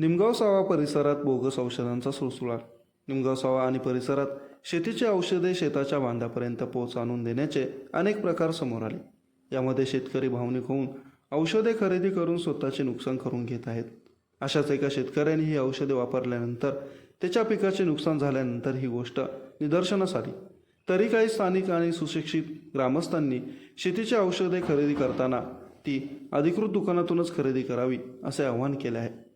निमगाव सावा परिसरात बोगस औषधांचा सुळसुळाट निमगाव सावा आणि परिसरात शेतीची औषधे शेताच्या बांधापर्यंत पोच आणून देण्याचे अनेक प्रकार समोर आले. यामध्ये शेतकरी भावनिक होऊन औषधे खरेदी करून स्वतःचे नुकसान करून घेत आहेत. अशाच एका शेतकऱ्याने ही औषधे वापरल्यानंतर त्याच्या पिकाचे नुकसान झाल्यानंतर ही गोष्ट निदर्शनास आली. तरी काही स्थानिक आणि सुशिक्षित ग्रामस्थांनी शेतीची औषधे खरेदी करताना ती अधिकृत दुकानातूनच खरेदी करावी असे आवाहन केले आहे.